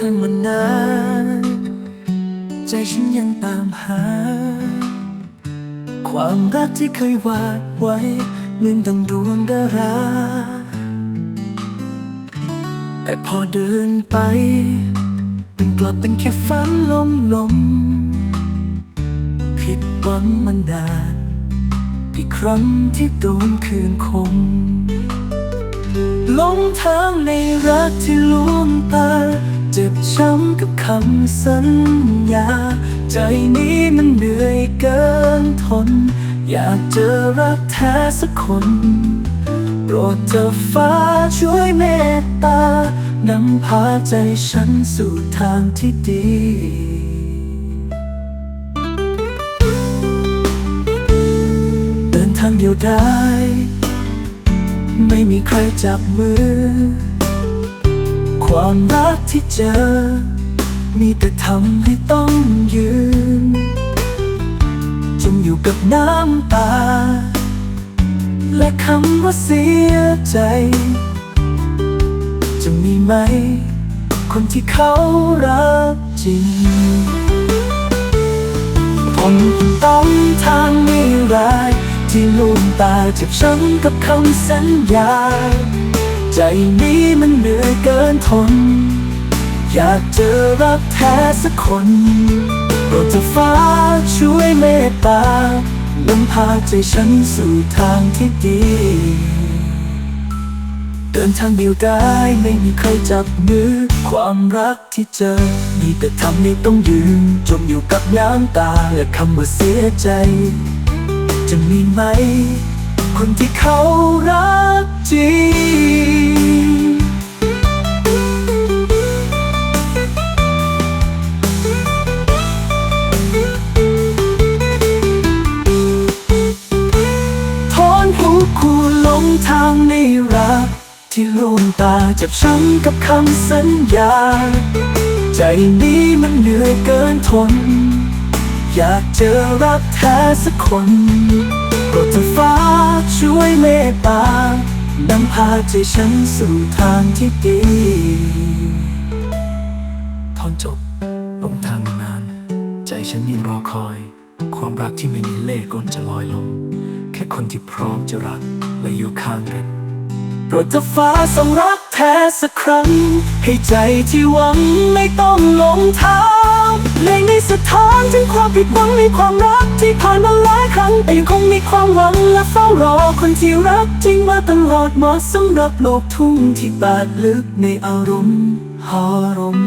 เธอมานาน ใจฉันยังตามหา ความรักที่เคยวาดไว้เหมือนดังดวงดารา แต่พอเดินไป มันกลับเป็นแค่ฝันลมลมผิดหวังมันดานอีกครั้งที่โดนคืนคม หลงทางในรักที่ลวงตา เจ็บช้ำกับคำสัญญา ใจนี้มันเหนื่อยเกินทน อยากเจอรักแท้สักคน โปรดเธอฟ้าช่วยเมตตานำพาใจฉันสู่ทางที่ดีเดินทางเดียวได้ ม่มีใครจับมือ ความรักที่เจอ มีแต่ทำให้ต้องยืน จมอยู่กับน้ำตา และคำว่าเสียใจ จะมีไหม คนที่เขารักจริง ผมต้องทางไม่ร้ายที่ลูก ตาเจ็บช้ำกับคำสัญญา ใจนี้มันเหนื่อยเกินทน อยากเจอรักแท้สักคนโปรดเธอฟ้าช่วยเมตตานำพาใจฉันสู่ทางที่ดี เดินทางเดียวได้ไม่มีใครจับมือ ความรักที่เจอ มีแต่ทำให้ต้องยืน จมอยู่กับน้ำตาและคำว่าเสียใจ จะมีไหม คนที่เขารักจริง ทอนหูคู่หลงทางในรัก ที่ลวงตาเจ็บช้ำกับคำสัญญา ใจนี้มันเหนื่อยเกินทน อยากเจอรักแท้สักคนโปรดเธอฟ้าช่วยเมตตานำพาใจฉันสู่ทางที่ดีทอนจบลงทางนาน ใจฉันยังรอคอย ความรักที่ไม่มีเล่ห์กลจะลอยลง แค่คนที่พร้อมจะรัก และอยู่ข้างกันโปรดเธอฟ้าส่งรักแท้สักครั้ง ให้ใจที่หวังไม่ต้องหลงทาง ในในสถานถึงความผิดหวังในความรักที่ผ่านมาหลายครั้งแต่ยังคงมีความหวังและเฝ้ารอคนที่รักจริงมาตลอดมาสำหรับโลกทุ่งที่บาดลึกในอารมณ์หอรม